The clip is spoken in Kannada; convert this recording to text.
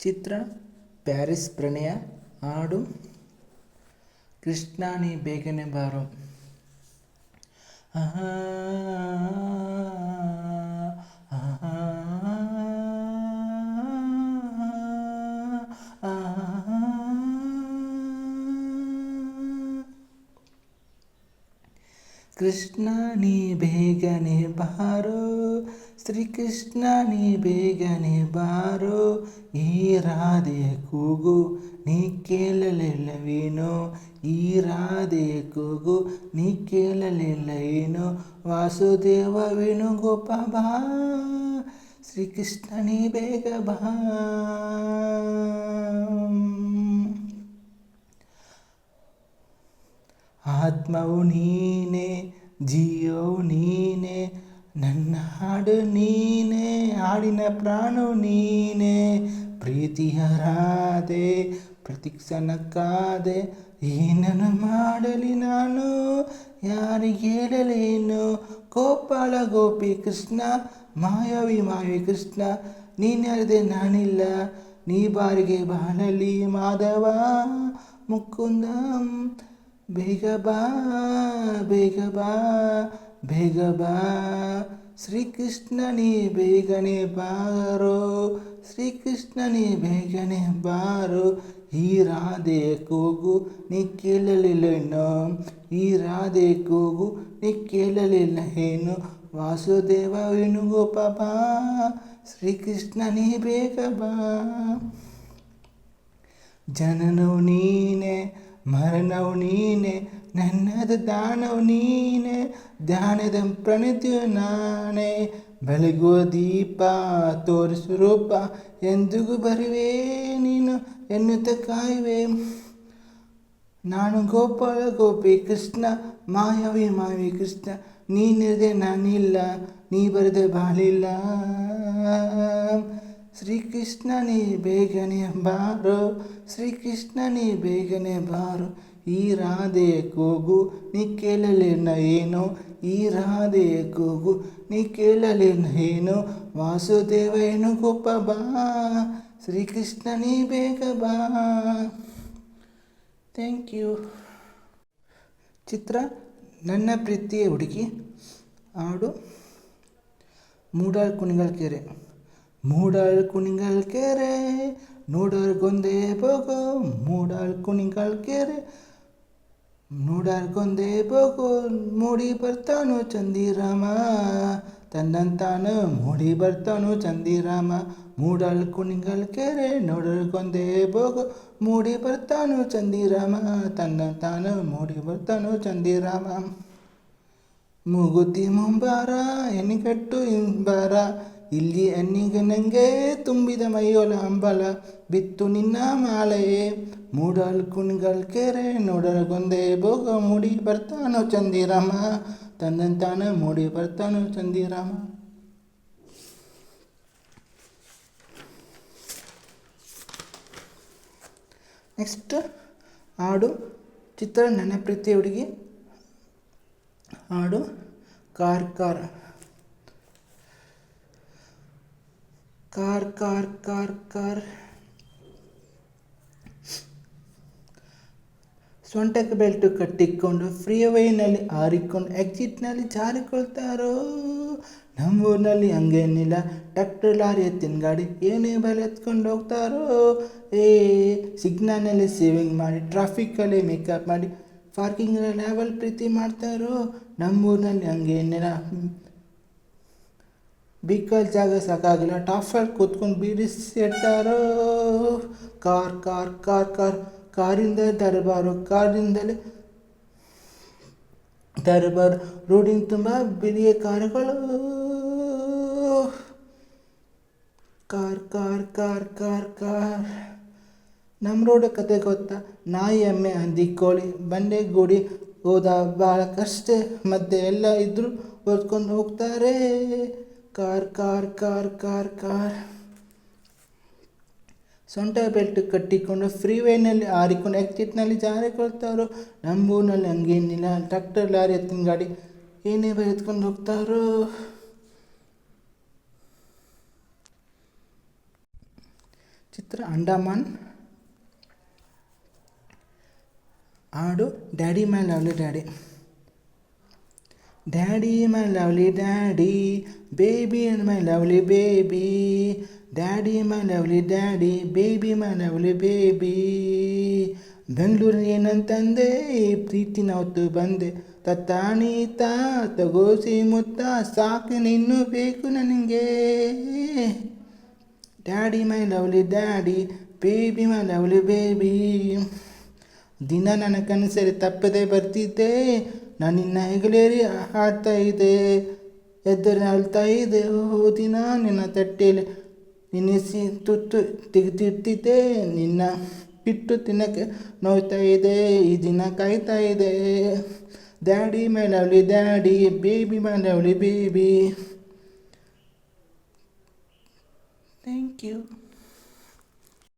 ಚಿತ್ರ ಪ್ಯಾರಿಸ್ ಪ್ರಣಯ ಹಾಡು ಕೃಷ್ಣ ನೀ ಬೇಗನೆ ಬಾರೋ. ಕೃಷ್ಣ, ನೀ ಬೇಗನೆ ಬಾರೋ. ಶ್ರೀಕೃಷ್ಣ ನೀ ಬೇಗನೆ ಬಾರೋ. ಈ ರಾಧೆಯ ಕೂಗು, ನೀ ಕೇಳಲಿಲ್ಲವೇನೋ ಈ ರಾಧೆಯ ಕೂಗು, ನೀ ಕೇಳಲಿಲ್ಲ ಏನೋ? ವಾಸುದೇವ ವೇಣುಗೋಪ ಬಾ. ಶ್ರೀಕೃಷ್ಣ ನೀ ಬೇಗ ಬಾ. ಆತ್ಮವು ನೀನೇ ಜೀವವು ನೀನೇ, ನನ್ನ ಹಾಡು ನೀನೇ, ಹಾಡಿನ ಪ್ರಾಣವು ನೀನೇ. ಪ್ರೀತಿಯ ರಾಧೆ ಪ್ರತಿಕ್ಷಣಕ್ಕಾದೆ, ಏನನ್ನು ಮಾಡಲಿ ನಾನು? ಯಾರಿಗೆ ಹೇಳಲೇನು? ಗೋಪಾಲ ಗೋಪಿ ಕೃಷ್ಣ, ಮಾಯಾವಿ ಮಾಯವಿ ಕೃಷ್ಣ ನೀನಲ್ಲದೆ ನಾನಿಲ್ಲ, ನೀ ಬಾರಿಗೆ ಬಾಳಲಿ ಮಾಧವ, ಮುಕುಂದ. ಬೇಗ ಬಾ ಬೇಗ ಬಾ ಬೇಗ ಬಾ. ಶ್ರೀಕೃಷ್ಣ ನೀ ಬೇಗನೆ ಬಾರೋ, ಶ್ರೀಕೃಷ್ಣ ನೀ ಬೇಗನೆ ಬಾರೋ. ಈ ರಾಧೆ ಕೂಗು, ನೀ ಕೇಳಲಿಲ್ಲೇನು ಈ ರಾಧೆ ಕೂಗು, ನೀ ಕೇಳಲಿಲ್ಲ ಏನು ವಾಸುದೇವ ವೇಣುಗೋಪ ಬಾ ಶ್ರೀಕೃಷ್ಣ ನೀ ಬೇಗ ಬಾ. ಜನನು ನೀನೆ ಮರಣವು ನೀನೆ, ನನ್ನದು ದಾನವು ನೀನೆ, ಧ್ಯಾನದ ಪ್ರಣತಿಯು ನಾನೇ. ಬೆಳಗುವ ದೀಪ, ತೋರಿಸು ರೂಪ, ಎಂದಿಗೂ ಬರುವೆ ನೀನು ಎನ್ನುತ್ತ ಕಾಯುವೆ. ನಾನು ಗೋಪಾಲ, ಗೋಪಿ ಕೃಷ್ಣ, ಮಾಯವಿ ಮಾವಿ ಕೃಷ್ಣ ನೀನಿರದೆ ನಾನಿಲ್ಲ, ನೀ ಬರದೆ ಬಾಳಿಲ್ಲ. ಶ್ರೀಕೃಷ್ಣ ನೀ ಬೇಗನೆ ಬಾರೋ, ಶ್ರೀಕೃಷ್ಣ ನೀ ಬೇಗನೆ ಬಾರೋ. ಈ ರಾಧೆಯ ಕೂಗು, ನೀ ಕೇಳಲೇನ ಏನು. ಈ ರಾಧೆಯ ಕೂಗು, ನೀ ಕೇಳಲೇನ ಏನು. ವಾಸುದೇವ ಏನು ಗೋಪ ಬಾ, ಶ್ರೀಕೃಷ್ಣ ನೀ ಬೇಗ ಬಾ. ಥ್ಯಾಂಕ್ ಯು ಚಿತ್ರ, ನನ್ನ ಪ್ರೀತಿಯ ಹುಡುಗಿ ಹಾಡು ಮೂಡಾಳ್ ಕುಣಿಗಲ್ ಕೆರೆ ಮೂಡಾಳ್ ಕುಣಿಗಲ್ ಕೆರೆ ನೋಡೋರ್ ಗೊಂದೆ ಬೋಗೋ ಮೂಡಾಳ್ ಕುಣಿಗಲ್ ಕೆರೆ ನೋಡಾರ್ ಗೊಂದೆ ಬೋಗೋ ಮೂಡಿ ಬರ್ತಾನು ಚಂದಿರಾಮ ತನ್ನಂತಾನು ಮೂಡಿ ಬರ್ತಾನು ಚಂದಿರಾಮ ಮೂಡಾಳ್ ಕುಣಿಗಲ್ ಕೆರೆ ನೋಡೋರ್ ಗೊಂದೆ ಬೋಗೋ ಮೂಡಿ ಬರ್ತಾನು ಚಂದಿರಾಮ ತನ್ನಂತಾನು ಮೂಡಿ ಬರ್ತಾನು ಚಂದಿರಾಮ ಮೂಗುತಿ ಮುಂಬಾರ ಎನ್ನಿಗಟ್ಟು ಇಂಬಾರ ಇಲ್ಲಿ ಅನ್ನಿಗ ನಂಗೆ ತುಂಬಿದ ಮೈಯೊಲ ಅಂಬಲ ಬಿತ್ತು ನಿನ್ನ ಮಾಲೆಯೇ. ಮೂಡಲ್ ಕುಣ್ಗಲ್ ಕೆರೆ ನೋಡಲ್ ಗೊಂದೆ ಭೋಗ ಮೂಡಿ ಬರ್ತಾನೋ ಚಂದಿರಾಮ. ತಂದಂತಾನ ಮೂಡಿ ಬರ್ತಾನೋ ಚಂದಿರಾಮ. ನೆಕ್ಸ್ಟ್ ಹಾಡು ಚಿತ್ರ ನನ್ನ ಪ್ರೀತಿ ಹುಡುಗಿ. ಹಾಡು car car car car car car ಸೊಂಟಕ್ಕೆ ಬೆಲ್ಟ್ ಕಟ್ಟಿಕೊಂಡು ಫ್ರೀ ವೇನಲ್ಲಿ ಹಾರಿಕೊಂಡು ಎಕ್ಸಿಟ್ನಲ್ಲಿ ಜಾರಿಕೊಳ್ತಾರೋ? ನಮ್ಮೂರಿನಲ್ಲಿ ಹಂಗೇನಿಲ್ಲ ಟ್ರ್ಯಾಕ್ಟರ್ ಲಾರಿ ಎತ್ತಿನ ಗಾಡಿ ಏನೇ ಬಲ ಎತ್ಕೊಂಡು ಹೋಗ್ತಾರೋ? ಏ, ಸಿಗ್ನಲ್ನಲ್ಲಿ ಸೇವಿಂಗ್ ಮಾಡಿ ಟ್ರಾಫಿಕಲ್ಲಿ ಮೇಕಪ್ ಮಾಡಿ ಪಾರ್ಕಿಂಗಲ್ಲಿ ಲೆವೆಲ್ ಪ್ರೀತಿ ಮಾಡ್ತಾರೋ? ನಮ್ಮೂರಿನಲ್ಲಿ ಹಂಗೇನಿಲ್ಲ ಬಿಕ್ಕಲ್ ಜಾಗ ಸಾಕಾಗಿಲ್ಲ. ಟಾಫಲ್ಲಿ ಕೂತ್ಕೊಂಡು ಬೀಡಿಸಿಡ್ತಾರೋ ಕಾರ್ ಕಾರ್ ಕಾರ್ ಕಾರ್ ಕಾರಿಂದ ದರ್ಬಾರು ಕಾರಿಂದಲೇ ದರ್ಬಾರ್. ರೋಡಿನ ತುಂಬ ಬಿಳಿಯ ಕಾರುಗಳು. Car car car car car ನಮ್ಮ ರೋಡ ಕತೆ ಗೊತ್ತಾ? ನಾಯಿ ಎಮ್ಮೆ, ಹಂದಿ, ಕೋಳಿ, ಬಂಡೆ, ಗುಡಿ, ಹೋದ ಭಾಳ ಕಷ್ಟ. ಮತ್ತೆ ಎಲ್ಲ ಇದ್ದರೂ ಓದ್ಕೊಂಡು ಹೋಗ್ತಾರೆ. Car car car car car. ಸೊಂಟ ಬೆಲ್ಟ್ ಕಟ್ಟಿಕೊಂಡು ಫ್ರೀ ವೇನಲ್ಲಿ ಹಾರಿಕೊಂಡು ಎಕ್ಸಿಟ್ನಲ್ಲಿ ಜಾರಿಕೊಳ್ತಾರೋ ನಮ್ಮೂರಿನಲ್ಲಿ ಹಂಗೇನಿಲ್ಲ ಟ್ರ್ಯಾಕ್ಟರ್ ಲಾರಿ ಎತ್ತಿನ ಗಾಡಿ ಏನೇ ಬೈ ಎತ್ಕೊಂಡು ಹೋಗ್ತಾರೋ ಚಿತ್ರ ಅಂಡಮಾನ್. ಆಡು, daddy my lovely daddy. Daddy my lovely daddy baby my lovely baby daddy my lovely daddy baby my lovely baby Bengaluru ಏನಂತಂದೆ ಪ್ರೀತಿನ ಹೊತ್ತು ಬಂದೆ. ತತ್ತಾಣಿ ತಾ ತಗೋಸಿ ಮುತ್ತ, ಸಾಕು ನಿನ್ನು ಬೇಕು ನನಗೆ. Daddy my lovely daddy baby my lovely baby ದಿನ ನನ್ನ ಕನಸಲ್ಲಿ ತಪ್ಪದೆ ಬರ್ತಿದ್ದೆ. ನಾನು ನಿನ್ನ ಹೆಗಲೇರಿ ಹಾಡ್ತಾ ಇದ್ದೆ ಎದ್ದರೆ ಅಳ್ತಾ ಇದ್ದೆ ಹೋ ದಿನ ನಿನ್ನ ತಟ್ಟೆಯಲ್ಲಿ ನಿನ್ನಿಸಿ ತುತ್ತು ತೆಗೆದಿಟ್ಟಿದ್ದೆ ನಿನ್ನ ಬಿಟ್ಟು ತಿನ್ನಕ್ಕೆ ನೋಯ್ತಾ ಇದೆ. ಈ ದಿನ ಕಾಯ್ತಾ ಇದೆ. Daddy my lovely daddy, baby my lovely baby. Thank you.